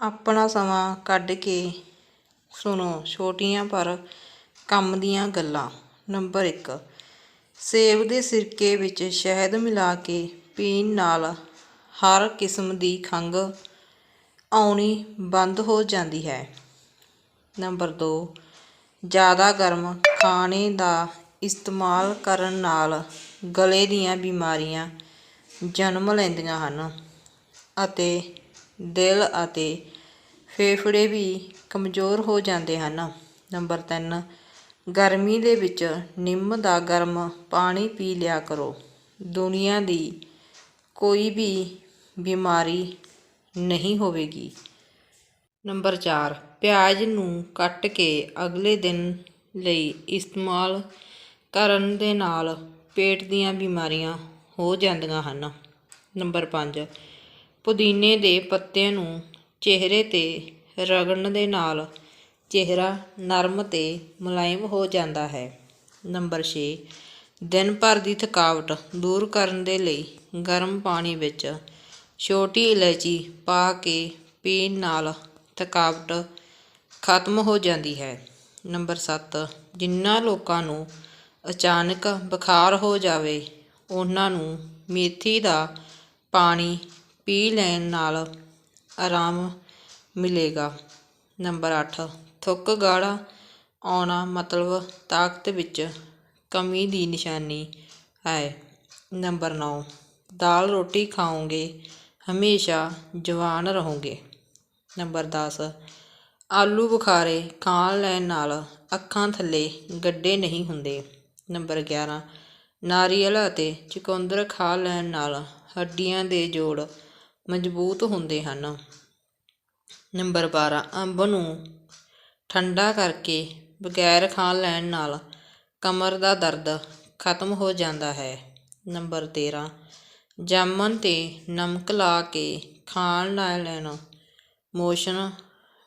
ਆਪਣਾ ਸਮਾਂ ਕੱਢ ਕੇ ਸੁਣੋ ਛੋਟੀਆਂ ਪਰ ਕੰਮ ਦੀਆਂ ਗੱਲਾਂ। ਨੰਬਰ 1 ਸੇਬ ਦੇ ਸਿਰਕੇ ਵਿੱਚ ਸ਼ਹਿਦ ਮਿਲਾ ਕੇ ਪੀਣ ਨਾਲ ਹਰ ਕਿਸਮ ਦੀ ਖੰਘ ਆਉਣੀ ਬੰਦ ਹੋ ਜਾਂਦੀ ਹੈ। ਨੰਬਰ 2 ਜ਼ਿਆਦਾ ਗਰਮ ਖਾਣੇ ਦਾ ਇਸਤੇਮਾਲ ਕਰਨ ਨਾਲ ਗਲੇ ਦੀਆਂ ਬਿਮਾਰੀਆਂ ਜਨਮ ਲੈਂਦੀਆਂ ਹਨ ਅਤੇ ਦਿਲ ਅਤੇ ਫੇਫੜੇ ਵੀ ਕਮਜ਼ੋਰ ਹੋ ਜਾਂਦੇ ਹਨ। ਨੰਬਰ 3 ਗਰਮੀ ਦੇ ਵਿੱਚ ਨਿੰਮ ਦਾ ਗਰਮ ਪਾਣੀ ਪੀ ਲਿਆ ਕਰੋ। ਦੁਨੀਆ ਦੀ ਕੋਈ ਵੀ ਬਿਮਾਰੀ ਨਹੀਂ ਹੋਵੇਗੀ। ਨੰਬਰ 4 ਪਿਆਜ਼ ਨੂੰ ਕੱਟ ਕੇ ਅਗਲੇ ਦਿਨ ਲਈ ਇਸਤੇਮਾਲ ਕਰਨ ਦੇ ਨਾਲ ਪੇਟ ਦੀਆਂ ਬਿਮਾਰੀਆਂ ਹੋ ਜਾਂਦੀਆਂ ਹਨ। ਨੰਬਰ 5 ਪੁਦੀਨੇ ਦੇ ਪੱਤਿਆਂ ਨੂੰ ਚਿਹਰੇ ਤੇ ਰਗੜਨ ਦੇ ਨਾਲ ਚਿਹਰਾ ਨਰਮ ਤੇ ਮੁਲਾਇਮ ਹੋ ਜਾਂਦਾ ਹੈ। ਨੰਬਰ 6 ਦਿਨ ਭਰ ਦੀ ਥਕਾਵਟ ਦੂਰ ਕਰਨ ਦੇ ਲਈ ਗਰਮ ਪਾਣੀ ਵਿੱਚ ਛੋਟੀ ਇਲਾਇਚੀ ਪਾ ਕੇ ਪੀਣ ਨਾਲ ਥਕਾਵਟ ਖਤਮ ਹੋ ਜਾਂਦੀ ਹੈ। ਨੰਬਰ 7 ਜਿਨ੍ਹਾਂ ਲੋਕਾਂ ਨੂੰ ਅਚਾਨਕ ਬੁਖਾਰ ਹੋ ਜਾਵੇ, ਉਹਨਾਂ ਨੂੰ ਮੇਥੀ ਦਾ ਪਾਣੀ ਪੀ ਲੈਣ ਨਾਲ ਆਰਾਮ ਮਿਲੇਗਾ। ਨੰਬਰ ਅੱਠ, ਥੁੱਕ ਗਾੜਾ ਆਉਣਾ ਮਤਲਬ ਤਾਕਤ ਵਿੱਚ ਕਮੀ ਦੀ ਨਿਸ਼ਾਨੀ ਹੈ। ਨੰਬਰ ਨੌ, ਦਾਲ ਰੋਟੀ ਖਾਓਗੇ, ਹਮੇਸ਼ਾ ਜਵਾਨ ਰਹੋਗੇ। ਨੰਬਰ 10 ਆਲੂ ਬੁਖਾਰੇ ਖਾਣ ਲੈਣ ਨਾਲ ਅੱਖਾਂ ਥੱਲੇ ਗੱਡੇ ਨਹੀਂ ਹੁੰਦੇ। ਨੰਬਰ 11 ਨਾਰੀਅਲ ਅਤੇ ਚੁਕੰਦਰ ਖਾ ਲੈਣ ਨਾਲ ਹੱਡੀਆਂ ਦੇ ਜੋੜ ਮਜ਼ਬੂਤ ਹੁੰਦੇ ਹਨ। ਨੰਬਰ 12 ਅੰਬ ਨੂੰ ਠੰਡਾ ਕਰਕੇ ਬਗੈਰ ਖਾ ਲੈਣ ਨਾਲ ਕਮਰ ਦਾ ਦਰਦ ਖਤਮ ਹੋ ਜਾਂਦਾ ਹੈ। ਨੰਬਰ 13 ਜਾਮਨ ਤੇ ਨਮਕ ਲਾ ਕੇ ਖਾਣ ਨਾਲ ਲੈਣ ਮੋਸ਼ਨ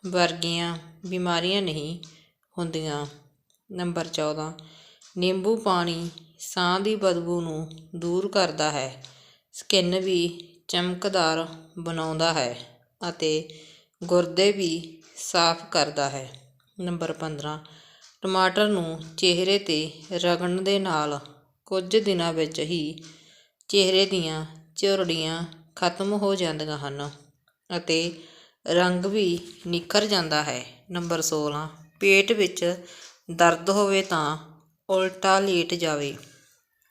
ਵਰਗੀਆਂ ਬਿਮਾਰੀਆਂ ਨਹੀਂ ਹੁੰਦੀਆਂ। ਨੰਬਰ 14 ਨਿੰਬੂ ਪਾਣੀ ਸਾਹ ਦੀ ਬਦਬੂ ਨੂੰ ਦੂਰ ਕਰਦਾ ਹੈ। ਸਕਿਨ ਵੀ ਚਮਕਦਾਰ ਬਣਾਉਂਦਾ ਹੈ ਅਤੇ ਗੁਰਦੇ ਵੀ ਸਾਫ਼ ਕਰਦਾ ਹੈ। ਨੰਬਰ 15 ਟਮਾਟਰ ਨੂੰ ਚਿਹਰੇ ਤੇ ਰਗੜਨ ਦੇ ਨਾਲ ਕੁਝ ਦਿਨਾਂ ਵਿੱਚ ਹੀ ਚਿਹਰੇ ਦੀਆਂ ਝੁਰੜੀਆਂ ਖਤਮ ਹੋ ਜਾਂਦੀਆਂ ਹਨ ਅਤੇ ਰੰਗ ਵੀ ਨਿਖਰ ਜਾਂਦਾ ਹੈ। ਨੰਬਰ 16 ਪੇਟ ਵਿੱਚ ਦਰਦ ਹੋਵੇ ਤਾਂ ਉਲਟਾ ਲੇਟ ਜਾਵੇ।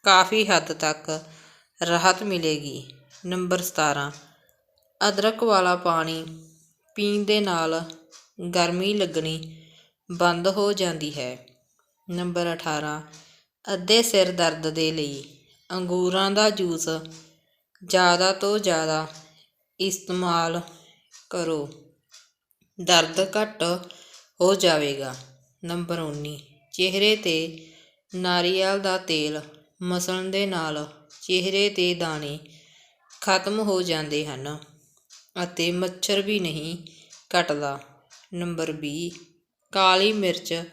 ਕਾਫੀ ਹੱਦ ਤੱਕ ਰਾਹਤ ਮਿਲੇਗੀ। ਨੰਬਰ 17 ਅਦਰਕ ਵਾਲਾ ਪਾਣੀ ਪੀਣ ਦੇ ਨਾਲ ਗਰਮੀ ਲੱਗਣੀ ਬੰਦ ਹੋ ਜਾਂਦੀ ਹੈ। ਨੰਬਰ 18 ਅੱਧੇ ਸਿਰ ਦਰਦ ਦੇ ਲਈ ਅੰਗੂਰਾਂ ਦਾ ਜੂਸ ਜ਼ਿਆਦਾ ਤੋਂ ਜ਼ਿਆਦਾ ਇਸਤੇਮਾਲ ਕਰੋ। ਦਰਦ ਘੱਟ ਹੋ ਜਾਵੇਗਾ। ਨੰਬਰ 19 ਚਿਹਰੇ ਤੇ ਨਾਰੀਅਲ ਦਾ ਤੇਲ ਮਸਲਣ ਦੇ ਨਾਲ ਚਿਹਰੇ ਤੇ ਦਾਣੇ ਖਤਮ ਹੋ ਜਾਂਦੇ ਹਨ ਅਤੇ ਮੱਛਰ ਵੀ ਨਹੀਂ ਕੱਟਦਾ ਨੰਬਰ ਵੀਹ ਕਾਲੀ ਮਿਰਚ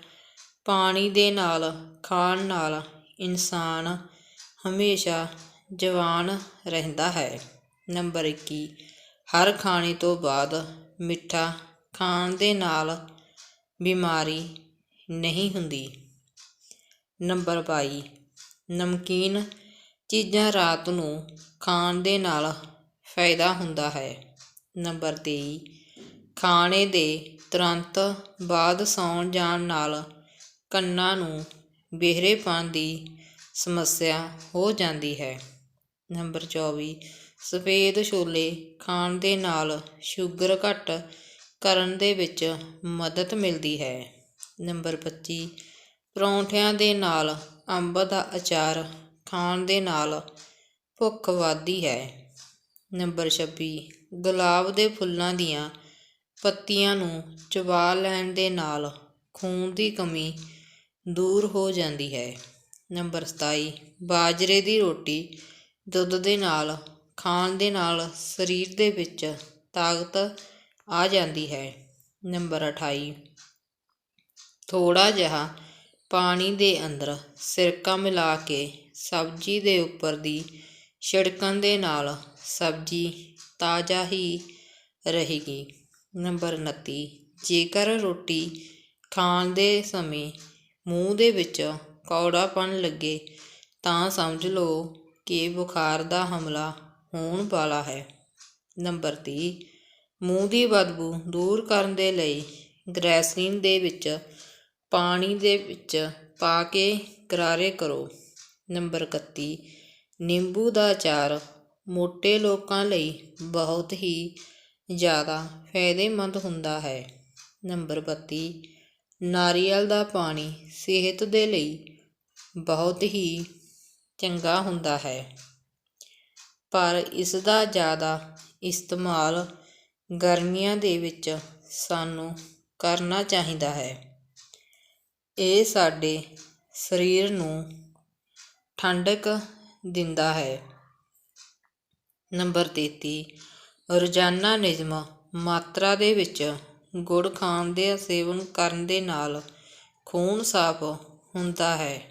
ਪਾਣੀ ਦੇ ਨਾਲ ਖਾਣ ਨਾਲ ਇਨਸਾਨ ਹਮੇਸ਼ਾ ਜਵਾਨ ਰਹਿੰਦਾ ਹੈ। ਨੰਬਰ 21 ਹਰ ਖਾਣੇ ਤੋਂ ਬਾਅਦ ਮਿੱਠਾ ਖਾਣ ਦੇ ਨਾਲ ਬਿਮਾਰੀ ਨਹੀਂ ਹੁੰਦੀ। ਨੰਬਰ 22 ਨਮਕੀਨ ਚੀਜ਼ਾਂ ਰਾਤ ਨੂੰ ਖਾਣ ਦੇ ਨਾਲ ਫਾਇਦਾ ਹੁੰਦਾ ਹੈ। ਨੰਬਰ ਤੇਈ, ਖਾਣੇ ਦੇ ਤੁਰੰਤ ਬਾਅਦ ਸੌਣ ਜਾਣ ਨਾਲ ਕੰਨਾਂ ਨੂੰ ਬਹਿਰੇਪਣ ਦੀ ਸਮੱਸਿਆ ਹੋ ਜਾਂਦੀ ਹੈ। ਨੰਬਰ 24 ਸਫੇਦ ਛੋਲੇ ਖਾਣ ਦੇ ਨਾਲ ਸ਼ੂਗਰ ਘੱਟ ਕਰਨ ਦੇ ਵਿੱਚ ਮਦਦ ਮਿਲਦੀ ਹੈ। ਨੰਬਰ 25 ਪਰੌਂਠਿਆਂ ਦੇ ਨਾਲ ਅੰਬ ਦਾ ਅਚਾਰ ਖਾਣ ਦੇ ਨਾਲ ਭੁੱਖ ਵੱਧਦੀ ਹੈ। ਨੰਬਰ 26 ਗੁਲਾਬ ਦੇ ਫੁੱਲਾਂ ਦੀਆਂ ਪੱਤੀਆਂ ਨੂੰ ਚਬਾ ਲੈਣ ਦੇ ਨਾਲ ਖੂਨ ਦੀ ਕਮੀ ਦੂਰ ਹੋ ਜਾਂਦੀ ਹੈ। ਨੰਬਰ 27 ਬਾਜਰੇ ਦੀ ਰੋਟੀ ਦੁੱਧ ਦੇ ਨਾਲ, ਖਾਣ ਦੇ ਨਾਲ ਸਰੀਰ ਦੇ ਵਿੱਚ ਤਾਕਤ ਆ ਜਾਂਦੀ ਹੈ। ਨੰਬਰ 28 ਥੋੜਾ ਜਿਹਾ ਪਾਣੀ ਦੇ ਅੰਦਰ ਸਿਰਕਾ ਮਿਲਾ ਕੇ ਸਬਜ਼ੀ ਦੇ ਉੱਪਰ ਦੀ ਛਿੜਕਣ ਦੇ ਨਾਲ ਸਬਜ਼ੀ ਤਾਜ਼ਾ ਹੀ ਰਹੇਗੀ। ਨੰਬਰ 29 ਜੇਕਰ ਰੋਟੀ ਖਾਣ ਦੇ ਸਮੇਂ ਮੂੰਹ ਦੇ ਵਿੱਚ ਕੌੜਾਪਣ ਲੱਗੇ, ਤਾਂ ਸਮਝ ਲਓ ਕਿ ਬੁਖਾਰ ਦਾ ਹਮਲਾ ਹੋਣ ਵਾਲਾ ਹੈ। ਨੰਬਰ 30 ਮੂੰਹ ਦੀ ਬਦਬੂ ਦੂਰ ਕਰਨ ਦੇ ਲਈ ਗ੍ਰੈਸਲੀਨ ਦੇ ਵਿੱਚ ਪਾਣੀ ਦੇ ਵਿੱਚ ਪਾ ਕੇ ਗਰਾਰੇ ਕਰੋ। ਨੰਬਰ 31 ਨਿੰਬੂ ਦਾ ਅਚਾਰ ਮੋਟੇ ਲੋਕਾਂ ਲਈ ਬਹੁਤ ਹੀ ਜ਼ਿਆਦਾ ਫਾਇਦੇਮੰਦ ਹੁੰਦਾ ਹੈ। ਨੰਬਰ 32 ਨਾਰੀਅਲ ਦਾ ਪਾਣੀ ਸਿਹਤ ਦੇ ਲਈ ਬਹੁਤ ਹੀ ਚੰਗਾ ਹੁੰਦਾ ਹੈ। ਪਰ ਇਸ ਦਾ ਜ਼ਿਆਦਾ ਇਸਤੇਮਾਲ ਗਰਮੀਆਂ ਦੇ ਵਿੱਚ ਸਾਨੂੰ ਕਰਨਾ ਚਾਹੀਦਾ ਹੈ। ਇਹ ਸਾਡੇ ਸਰੀਰ ਨੂੰ ਠੰਡਕ ਦਿੰਦਾ ਹੈ। ਨੰਬਰ 33 ਰੋਜ਼ਾਨਾ ਨਿਯਮ ਮਾਤਰਾ ਦੇ ਵਿੱਚ ਗੁੜ ਖਾਣ ਦੇ ਸੇਵਨ ਕਰਨ ਦੇ ਨਾਲ ਖੂਨ ਸਾਫ਼ ਹੁੰਦਾ ਹੈ।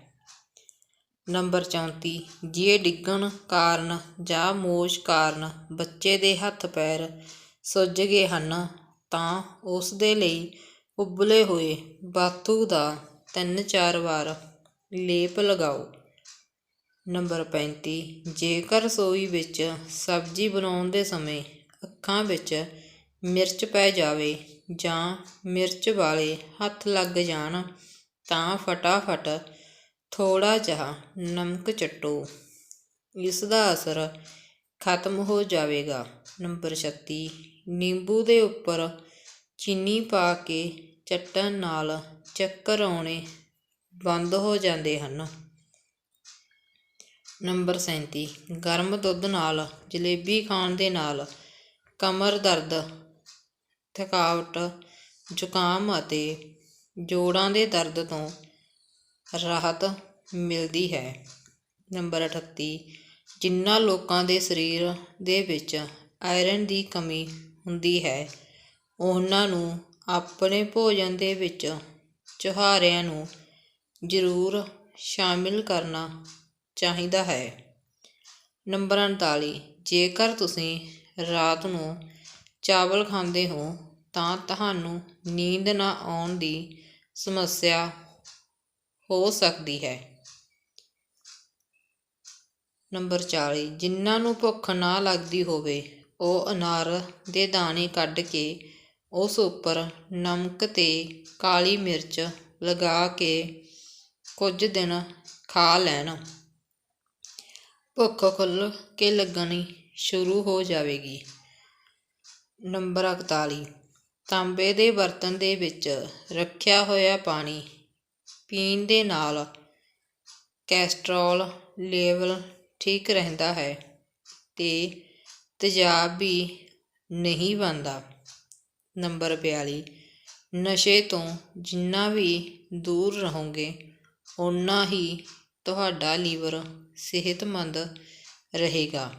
ਨੰਬਰ 34 ਜੇ ਡਿੱਗਣ ਕਾਰਨ ਜਾਂ ਮੋਚ ਕਾਰਨ ਬੱਚੇ ਦੇ ਹੱਥ ਪੈਰ ਸੁੱਜ ਗਏ ਹਨ, ਤਾਂ ਉਸ ਦੇ ਲਈ ਉਬਲੇ ਹੋਏ ਬਾਥੂ ਦਾ ਤਿੰਨ ਚਾਰ ਵਾਰ ਲੇਪ ਲਗਾਓ। ਨੰਬਰ 35 ਜੇਕਰ ਰਸੋਈ ਵਿੱਚ ਸਬਜ਼ੀ ਬਣਾਉਣ ਦੇ ਸਮੇਂ ਅੱਖਾਂ ਵਿੱਚ ਮਿਰਚ ਪੈ ਜਾਵੇ ਜਾਂ ਮਿਰਚ ਵਾਲੇ ਹੱਥ ਲੱਗ ਜਾਣ, ਤਾਂ ਫਟਾਫਟ ਥੋੜਾ ਜਿਹਾ ਨਮਕ ਚੱਟੋ। ਇਸ ਦਾ ਅਸਰ ਖਤਮ ਹੋ ਜਾਵੇਗਾ। ਨੰਬਰ 36 ਨਿੰਬੂ ਦੇ ਉੱਪਰ ਚੀਨੀ ਪਾ ਕੇ ਚੱਟਣ ਨਾਲ ਚੱਕਰ ਆਉਣੇ ਬੰਦ ਹੋ ਜਾਂਦੇ ਹਨ। ਨੰਬਰ 37 ਗਰਮ ਦੁੱਧ ਨਾਲ, ਜਲੇਬੀ ਖਾਣ ਦੇ ਨਾਲ ਕਮਰ ਦਰਦ, ਥਕਾਵਟ, ਜ਼ੁਕਾਮ ਅਤੇ ਜੋੜਾਂ ਦੇ ਦਰਦ ਤੋਂ ਰਾਹਤ ਮਿਲਦੀ ਹੈ। ਨੰਬਰ 38 ਜਿਨ੍ਹਾਂ ਲੋਕਾਂ ਦੇ ਸਰੀਰ ਦੇ ਵਿੱਚ ਆਇਰਨ ਦੀ ਕਮੀ ਹੁੰਦੀ ਹੈ, ਉਹਨਾਂ ਨੂੰ ਆਪਣੇ ਭੋਜਨ ਦੇ ਵਿੱਚ ਚੁਹਾਰਿਆਂ ਨੂੰ ਜ਼ਰੂਰ ਸ਼ਾਮਿਲ ਕਰਨਾ ਚਾਹੀਦਾ ਹੈ। ਨੰਬਰ 39 ਜੇਕਰ ਤੁਸੀਂ ਰਾਤ ਨੂੰ ਚਾਵਲ ਖਾਂਦੇ ਹੋ, ਤਾਂ ਤੁਹਾਨੂੰ ਨੀਂਦ ਨਾ ਆਉਣ ਦੀ ਸਮੱਸਿਆ ਹੋ ਸਕਦੀ ਹੈ। ਨੰਬਰ 40 ਜਿਨ੍ਹਾਂ ਨੂੰ ਭੁੱਖ ਨਾ ਲੱਗਦੀ ਹੋਵੇ, ਉਹ ਅਨਾਰ ਦੇ ਦਾਣੇ ਕੱਢ ਕੇ ਉਸ ਉੱਪਰ ਨਮਕ ਤੇ ਕਾਲੀ ਮਿਰਚ ਲਗਾ ਕੇ ਕੁਝ ਦਿਨ ਖਾ ਲੈਣ। ਭੁੱਖ ਖੁੱਲ ਕੇ ਲੱਗਣੀ ਸ਼ੁਰੂ ਹੋ ਜਾਵੇਗੀ। ਨੰਬਰ 41 ਤਾਂਬੇ ਦੇ ਬਰਤਨ ਦੇ ਵਿੱਚ ਰੱਖਿਆ ਹੋਇਆ ਪਾਣੀ ਪੀਣ ਦੇ ਨਾਲ ਕੈਸਟਰੋਲ ਲੈਵਲ ਠੀਕ ਰਹਿੰਦਾ ਹੈ ਤੇ ਤੇਜ਼ਾਬ ਵੀ ਨਹੀਂ ਬਣਦਾ। ਨੰਬਰ 42 ਨਸ਼ੇ ਤੋਂ ਜਿੰਨਾ ਵੀ ਦੂਰ ਰਹੋਗੇ, ਓਨਾ ਹੀ ਤੁਹਾਡਾ ਲੀਵਰ ਸਿਹਤਮੰਦ ਰਹੇਗਾ।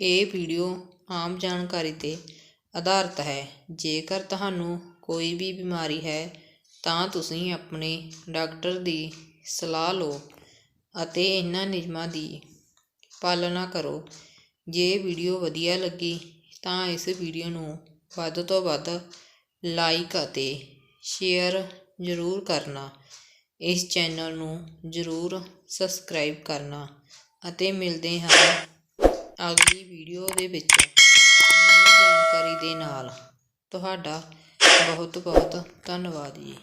ਇਹ ਵੀਡੀਓ ਆਮ ਜਾਣਕਾਰੀ ਤੇ ਆਧਾਰਿਤ ਹੈ। ਜੇਕਰ ਤੁਹਾਨੂੰ ਕੋਈ ਵੀ ਬਿਮਾਰੀ ਹੈ, ਤਾਂ ਤੁਸੀਂ ਆਪਣੇ ਡਾਕਟਰ ਦੀ ਸਲਾਹ ਲਓ ਅਤੇ ਇਹਨਾਂ ਨਿਯਮਾਂ ਦੀ ਪਾਲਣਾ ਕਰੋ। ਜੇ ਵੀਡੀਓ ਵਧੀਆ ਲੱਗੀ, ਤਾਂ ਇਸ ਵੀਡੀਓ ਨੂੰ ਵੱਧ ਤੋਂ ਵੱਧ ਲਾਈਕ ਅਤੇ ਸ਼ੇਅਰ ਜ਼ਰੂਰ ਕਰਨਾ। ਇਸ ਚੈਨਲ ਨੂੰ ਜ਼ਰੂਰ ਸਬਸਕ੍ਰਾਈਬ ਕਰਨਾ ਅਤੇ ਮਿਲਦੇ ਹਾਂ ਅਗਲੀ ਵੀਡੀਓ ਦੇ ਵਿੱਚ ਨਵੀਂ ਜਾਣਕਾਰੀ ਦੇ ਨਾਲ। ਤੁਹਾਡਾ ਬਹੁਤ ਬਹੁਤ ਧੰਨਵਾਦ ਜੀ।